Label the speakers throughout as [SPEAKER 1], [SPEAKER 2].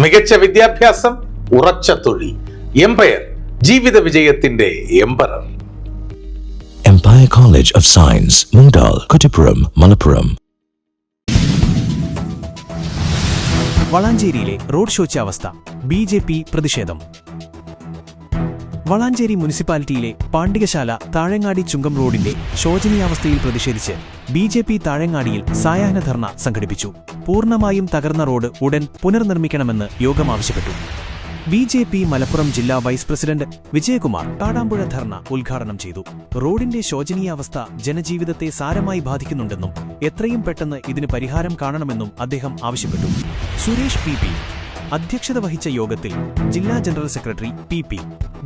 [SPEAKER 1] മികച്ച വിദ്യാഭ്യാസം ഉറച്ച തൊഴിൽ എംപയർ ജീവിത വിജയത്തിന്റെ emperor
[SPEAKER 2] empire college of science മുണ്ടാൽ Kuttipuram, Malappuram
[SPEAKER 3] വളാഞ്ചേരിയിലെ റോഡ് ഷോച്ച അവസ്ഥ. ബി ജെ പി പ്രതിഷേധം. വളാഞ്ചേരി മുനിസിപ്പാലിറ്റിയിലെ പാണ്ഡികശാല താഴങ്ങാടി ചുങ്കം റോഡിന്റെ ശോചനീയാവസ്ഥയിൽ പ്രതിഷേധിച്ച് ബി ജെ പി താഴങ്ങാടിയിൽ സായാഹ്ന ധർണ സംഘടിപ്പിച്ചു. പൂർണമായും തകർന്ന റോഡ് ഉടൻ പുനർനിർമ്മിക്കണമെന്ന് യോഗം ആവശ്യപ്പെട്ടു. ബി ജെ പി മലപ്പുറം ജില്ലാ വൈസ് പ്രസിഡന്റ് വിജയകുമാർ കാടാമ്പുഴ ധർണ ഉദ്ഘാടനം ചെയ്തു. റോഡിന്റെ ശോചനീയാവസ്ഥ ജനജീവിതത്തെ സാരമായി ബാധിക്കുന്നുണ്ടെന്നും എത്രയും പെട്ടെന്ന് ഇതിന് പരിഹാരം കാണണമെന്നും അദ്ദേഹം ആവശ്യപ്പെട്ടു. സുരേഷ് പി അധ്യക്ഷത വഹിച്ച യോഗത്തിൽ ജില്ലാ general secretary P P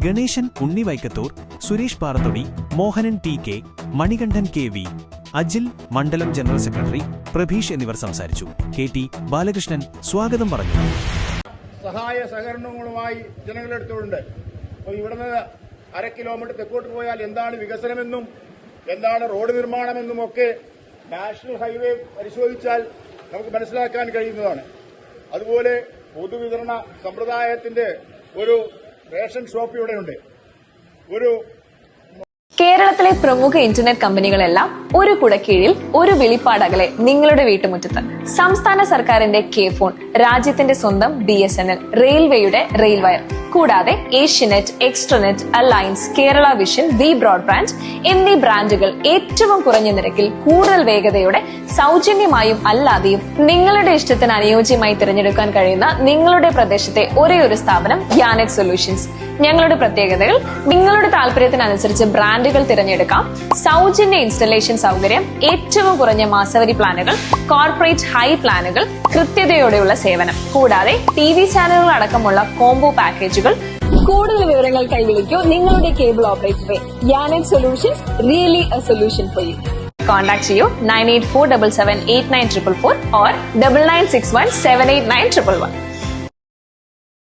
[SPEAKER 3] Ganesan Unni Vaikathur Suresh Parathodi Mohanan T K Manikandan K V Ajil മണ്ഡലം ജനറൽ സെക്രട്ടറി പ്രഭീഷ് എന്നിവർ സംസാരിച്ചു. കെ ടി ബാലകൃഷ്ണൻ സ്വാഗതം പറഞ്ഞു.
[SPEAKER 4] സഹായ സഹകരണങ്ങളുമായി ജനങ്ങളെടുത്തുണ്ട് അപ്പോൾ ഇവിടുന്ന് അര കിലോമീറ്റർ തെക്കോട്ട് പോയാൽ എന്താണ് വികസനമെന്നും എന്താണ് റോഡ് നിർമ്മാണമെന്നും ഒക്കെ നാഷണൽ ഹൈവേ പരിശോധിച്ചാൽ നമുക്ക് മനസ്സിലാക്കാൻ കഴിയുന്നതാണ്. അതുപോലെ പൊതുവിതരണ സമ്പ്രദായത്തിന്റെ ഒരു റേഷൻ ഷോപ്പ് ഇവിടെയുണ്ട്. ഒരു
[SPEAKER 5] കേരളത്തിലെ പ്രമുഖ ഇന്റർനെറ്റ് കമ്പനികളെല്ലാം ഒരു കുടക്കീഴിൽ ഒരു വെളിപ്പാടകലെ നിങ്ങളുടെ വീട്ടുമുറ്റത്ത്. സംസ്ഥാന സർക്കാരിന്റെ കെ ഫോൺ രാജ്യത്തിന്റെ സ്വന്തം ബി എസ് എൻ എൽ റെയിൽവേയുടെ റെയിൽവയർ കൂടാതെ Asianet extranet alliance Kerala vision V broadband എന്നീ ബ്രാൻഡുകൾ ഏറ്റവും കുറഞ്ഞ നിരക്കിൽ കൂടുതൽ വേഗതയോടെ സൗജന്യമായും അല്ലാതെയും നിങ്ങളുടെ ഇഷ്ടത്തിന് അനുയോജ്യമായി തിരഞ്ഞെടുക്കാൻ കഴിയുന്ന നിങ്ങളുടെ പ്രദേശത്തെ ഒരേ ഒരു സ്ഥാപനം യാനെറ്റ് സൊല്യൂഷൻസ്. ഞങ്ങളുടെ പ്രത്യേകതകൾ നിങ്ങളുടെ താല്പര്യത്തിനനുസരിച്ച് ബ്രാൻഡുകൾ തിരഞ്ഞെടുക്കാം സൗജന്യ ഇൻസ്റ്റലേഷൻ സൗകര്യം ഏറ്റവും കുറഞ്ഞ മാസവരി പ്ലാനുകൾ കോർപ്പറേറ്റ് ഹൈ പ്ലാനുകൾ കൃത്യതയോടെയുള്ള സേവനം. കൂടാതെ ടി വി ചാനലുകൾ അടക്കമുള്ള കോംബോ പാക്കേജുകൾ കൂടുതൽ വിവരങ്ങൾ കൈവിളിക്കൂ നിങ്ങളുടെ കേബിൾ ഓപ്പറേറ്ററെ യാനെറ്റ് solutions really a solution for you contact ചെയ്യൂ nine eight four double seven eight nine triple four or double nine six one seven eight nine triple one